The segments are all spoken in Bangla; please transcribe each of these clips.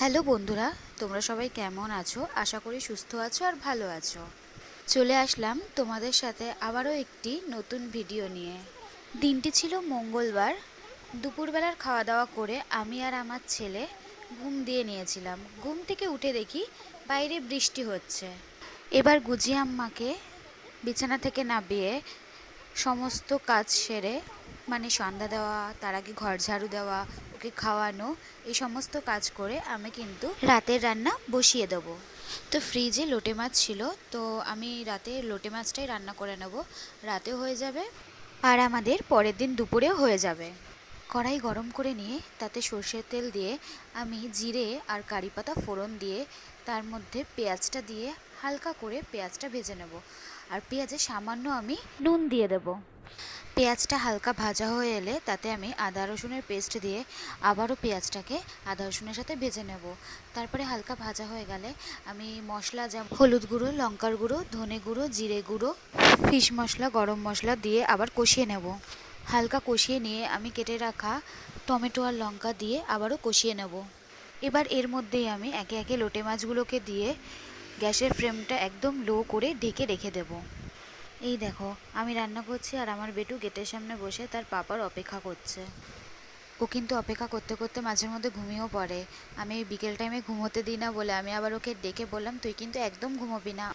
হ্যালো বন্ধুরা, তোমরা সবাই কেমন আছো? আশা করি সুস্থ আছো আর ভালো আছো। চলে আসলাম তোমাদের সাথে আবারও একটি নতুন ভিডিও নিয়ে। দিনটি ছিল মঙ্গলবার। দুপুরবেলার খাওয়া দাওয়া করে আমি আর আমার ছেলে ঘুম দিয়ে নিয়েছিলাম। ঘুম থেকে উঠে দেখি বাইরে বৃষ্টি হচ্ছে। এবার গুজি আম্মাকে বিছানা থেকে নামিয়ে সমস্ত কাজ সেরে মানে সন্ধ্যা দেওয়া, তার আগে ঘর ঝাড়ু দেওয়া, ওকে খাওয়ানো, এই সমস্ত কাজ করে আমি কিন্তু রাতের রান্না বসিয়ে দেবো। তো ফ্রিজে লোটে মাছ ছিল, তো আমি রাতে লোটে মাছটাই রান্না করে নেব। রাতেও হয়ে যাবে আর আমাদের পরের দিন দুপুরেও হয়ে যাবে। কড়াই গরম করে নিয়ে তাতে সর্ষের তেল দিয়ে আমি জিরে আর কারি পাতা ফোড়ন দিয়ে তার মধ্যে পেঁয়াজটা দিয়ে হালকা করে পেঁয়াজটা ভেজে নেব। আর পেঁয়াজে সামান্য আমি নুন দিয়ে দেবো। পেঁয়াজটা হালকা ভাজা হয়ে এলে তাতে আমি আদা রসুনের পেস্ট দিয়ে আবারও পেঁয়াজটাকে আদা রসুনের সাথে ভেজে নেব। তারপরে হালকা ভাজা হয়ে গেলে আমি মশলা যেমন হলুদ গুঁড়ো, লঙ্কার গুঁড়ো, ধনে গুঁড়ো, জিরে গুঁড়ো, ফিশ মশলা, গরম মশলা দিয়ে আবার কষিয়ে নেব। হালকা কষিয়ে নিয়ে আমি কেটে রাখা টমেটো আর লঙ্কা দিয়ে আবারও কষিয়ে নেব। এবার এর মধ্যেই আমি একে একে লোটে মাছগুলোকে দিয়ে গ্যাসের ফ্লেমটা একদম লো করে ঢেকে রেখে দেবো। এই দেখো, আমি রান্না করছি আর আমার বেটু গেটের সামনে বসে তার পাপার অপেক্ষা করছে। ও কিন্তু অপেক্ষা করতে করতে মাঝে মধ্যে ঘুমিয়েও পড়ে। আমি বিকেল টাইমে ঘুমোতে দিই না বলে আমি আবার ওকে ডেকে বললাম, তুই কিন্তু একদম ঘুমোবি না।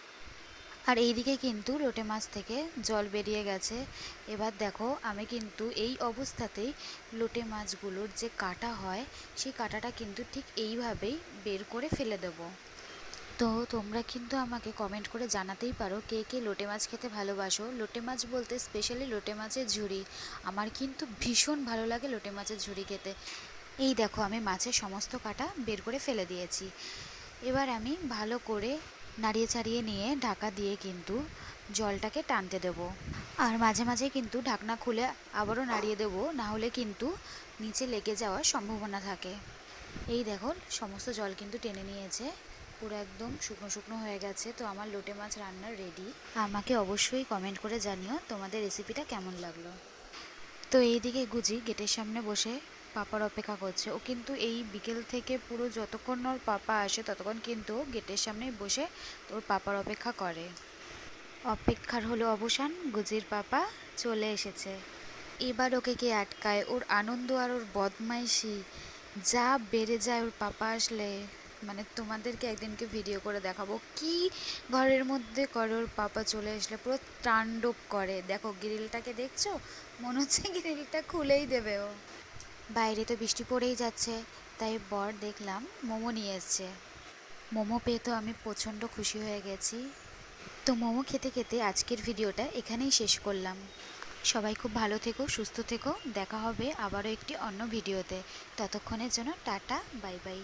আর এইদিকে কিন্তু লোটে মাছ থেকে জল বেরিয়ে গেছে। এবার দেখো, আমি কিন্তু এই অবস্থাতেই লোটে মাছগুলোর যে কাটা হয়, সেই কাটাটা কিন্তু ঠিক এইভাবেই বের করে ফেলে দেবো। তো তোমরা কিন্তু আমাকে কমেন্ট করে জানাতেই পারো কে কে লোটে মাছ খেতে ভালোবাসো। লোটে মাছ বলতে স্পেশালি লোটে মাছের ঝুড়ি। আমার কিন্তু ভীষণ ভালো লাগে লোটে মাছের ঝুড়ি খেতে। এই দেখো আমি মাছের সমস্ত কাটা বের করে ফেলে দিয়েছি। এবার আমি ভালো করে নাড়িয়ে চাড়িয়ে নিয়ে ঢাকা দিয়ে কিন্তু জলটাকে টানতে দেব। আর মাঝে মাঝে কিন্তু ঢাকনা খুলে আবারও নাড়িয়ে দেব না হলে কিন্তু নিচে লেগে যাওয়ার সম্ভাবনা থাকে। এই দেখো, সমস্ত জল কিন্তু টেনে নিয়েছে। পুরো একদম শুকনো শুকনো হয়ে গেছে, তো আমার লোটে মাছ রান্নার রেডি আমাকে অবশ্যই কমেন্ট করে জানিও তোমাদের রেসিপিটা কেমন লাগল। তো এইদিকে গুজি গেটের সামনে বসে পাপার অপেক্ষা করছে। ও কিন্তু এই বিকেল থেকে পুরো যতক্ষণ ওর পাপা আসে ততক্ষণ কিন্তু গেটের সামনে বসে ওর পাপার অপেক্ষা করে। অপেক্ষার হলো অবসান, গুজির পাপা চলে এসেছে। এবার ওকে কে আটকায়? ওর আনন্দ আর ওর বদমাইশি। যা বেড়ে যায় ওর পাপা আসলে। মানে তোমাদেরকে একদিনকে ভিডিও করে দেখাবো কি ঘরের মধ্যে করোর পাপা চলে আসলে পুরো তাণ্ডব করে। দেখো, গ্রিলটাকে দেখছ? মনে হচ্ছে গ্রিলটা খুলেই দেবে ও। বাইরে তো বৃষ্টি পড়েই যাচ্ছে, তাই বর দেখলাম মোমো নিয়ে এসছে। মোমো পেয়ে তো আমি প্রচণ্ড খুশি হয়ে গেছি। তো মোমো খেতে খেতে আজকের ভিডিওটা এখানেই শেষ করলাম। সবাই খুব ভালো থেকো, সুস্থ থেকো। দেখা হবে আবারও একটি অন্য ভিডিওতে ততক্ষণের জন্য টাটা, বাই বাই।